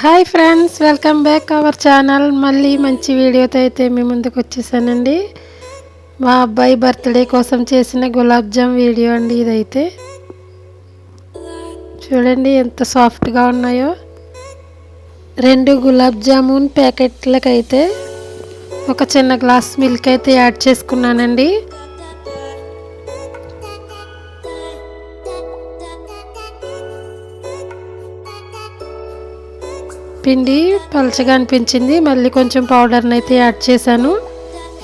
Hi friends welcome back our channel. మళ్ళీ మంచి వీడియోతో అయితే మీ ముందుకు వచ్చేసానండి. మా అబ్బాయి బర్త్డే కోసం చేసిన గులాబ్ జామ్ వీడియో అండి ఇదైతే. చూడండి ఎంత సాఫ్ట్గా ఉన్నాయో. రెండు గులాబ్ జామున్ ప్యాకెట్లకైతే ఒక చిన్న గ్లాస్ మిల్క్ అయితే యాడ్ చేసుకున్నానండి. పిండి పలచగా అనిపించింది. మళ్ళీ కొంచెం పౌడర్ని అయితే యాడ్ చేశాను.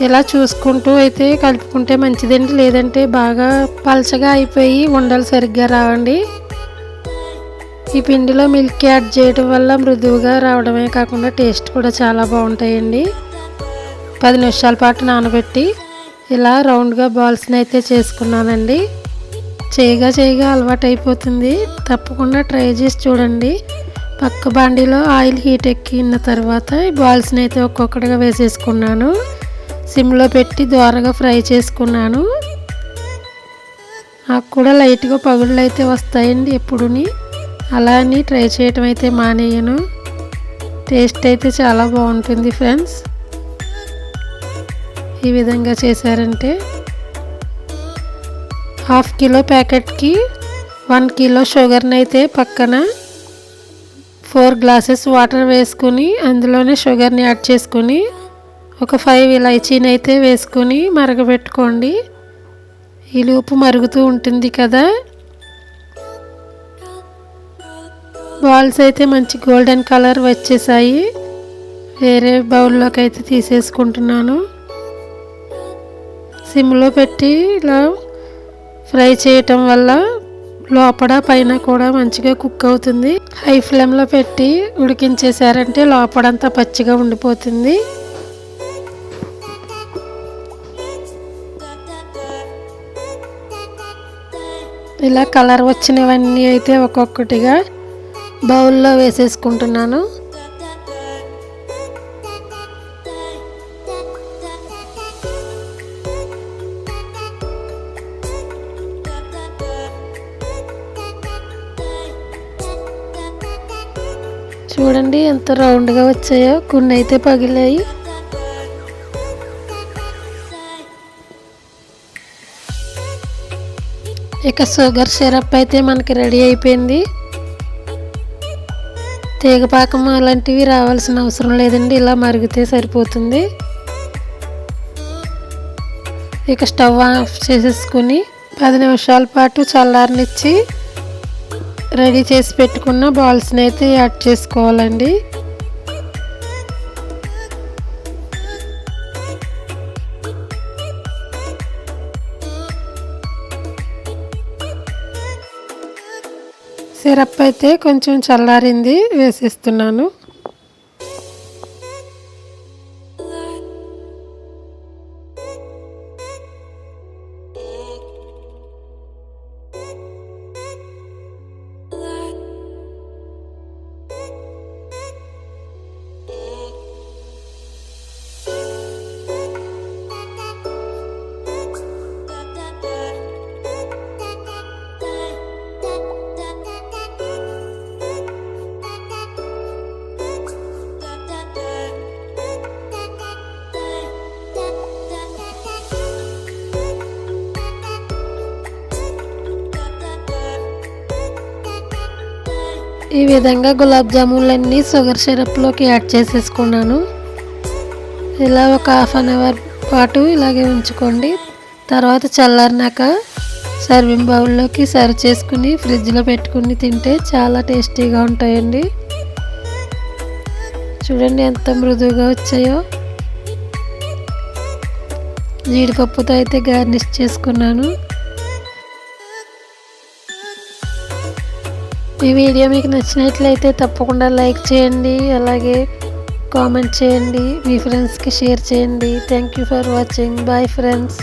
ఇలా చూసుకుంటూ అయితే కలుపుకుంటే మంచిదండి. లేదంటే బాగా పలచగా అయిపోయి ఉండలు సరిగ్గా రావండి. ఈ పిండిలో మిల్క్ యాడ్ చేయడం వల్ల మృదువుగా రావడమే కాకుండా టేస్ట్ కూడా చాలా బాగుంటాయండి. పది నిమిషాల పాటు నానబెట్టి ఇలా రౌండ్గా బాల్స్ని అయితే చేసుకున్నానండి. చేయగా చేయగా అలవాటు అయిపోతుంది తప్పకుండా ట్రై చేసి చూడండి. పక్క బాండీలో ఆయిల్ హీట్ ఎక్కిన తర్వాత ఈ బాల్స్ని అయితే ఒక్కొక్కటిగా వేసేసుకున్నాను. సిమ్లో పెట్టి దోరగా ఫ్రై చేసుకున్నాను. నాకు కూడా లైట్గా పగుళ్ళు అయితే వస్తాయండి ఎప్పుడుని. అలా అని ట్రై చేయటం అయితే మానేయను. టేస్ట్ అయితే చాలా బాగుంటుంది ఫ్రెండ్స్. ఈ విధంగా చేశారంటే హాఫ్ కిలో ప్యాకెట్కి వన్ కిలో షుగర్ని అయితే పక్కన ఫోర్ గ్లాసెస్ వాటర్ వేసుకుని అందులోనే షుగర్ని యాడ్ చేసుకుని ఒక ఫైవ్ ఇలాచీని అయితే వేసుకొని మరగబెట్టుకోండి. ఈ లోపు మరుగుతూ ఉంటుంది కదా. బాల్స్ అయితే మంచి గోల్డెన్ కలర్ వచ్చేసాయి. వేరే బౌల్లోకి అయితే తీసేసుకుంటున్నాను. సిమ్లో పెట్టి ఇలా ఫ్రై చేయటం వల్ల లోపల పైన కూడా మంచిగా కుక్ అవుతుంది. హై ఫ్లేమ్లో పెట్టి ఉడికించేసారంటే లోపడంతా పచ్చిగా ఉండిపోతుంది. ఇలా కలర్ వచ్చినవన్నీ అయితే ఒక్కొక్కటిగా బౌల్లో వేసేసుకుంటున్నాను. చూడండి ఎంత రౌండ్గా వచ్చాయో. కొన్ని అయితే పగిలాయి. ఇక షుగర్ సిరప్ అయితే మనకి రెడీ అయిపోయింది. తీగపాకం అలాంటివి రావాల్సిన అవసరం లేదండి. ఇలా మరిగితే సరిపోతుంది. ఇక స్టవ్ ఆఫ్ చేసేసుకుని పది నిమిషాల పాటు చల్లారనిచ్చి రెడీ చేసి పెట్టుకున్న బాల్స్ని అయితే యాడ్ చేసుకోవాలండి. సిరప్ అయితే కొంచెం చల్లారింది వేసేస్తున్నాను. ఈ విధంగా గులాబ్ జామున్లన్నీ షుగర్ సిరప్లోకి యాడ్ చేసేసుకున్నాను. ఇలా ఒక హాఫ్ అన్ అవర్ పాటు ఇలాగే ఉంచుకోండి. తర్వాత చల్లారినాక సర్వింగ్ బౌల్లోకి సర్వ్ చేసుకుని ఫ్రిడ్జ్లో పెట్టుకుని తింటే చాలా టేస్టీగా ఉంటాయండి. చూడండి ఎంత మృదువుగా వచ్చాయో. జీడిపప్పుతో అయితే గార్నిష్ చేసుకున్నాను. ఈ వీడియో మీకు నచ్చినట్లయితే తప్పకుండా లైక్ చేయండి అలాగే కామెంట్ చేయండి మీ ఫ్రెండ్స్కి షేర్ చేయండి. Thank you for watching bye friends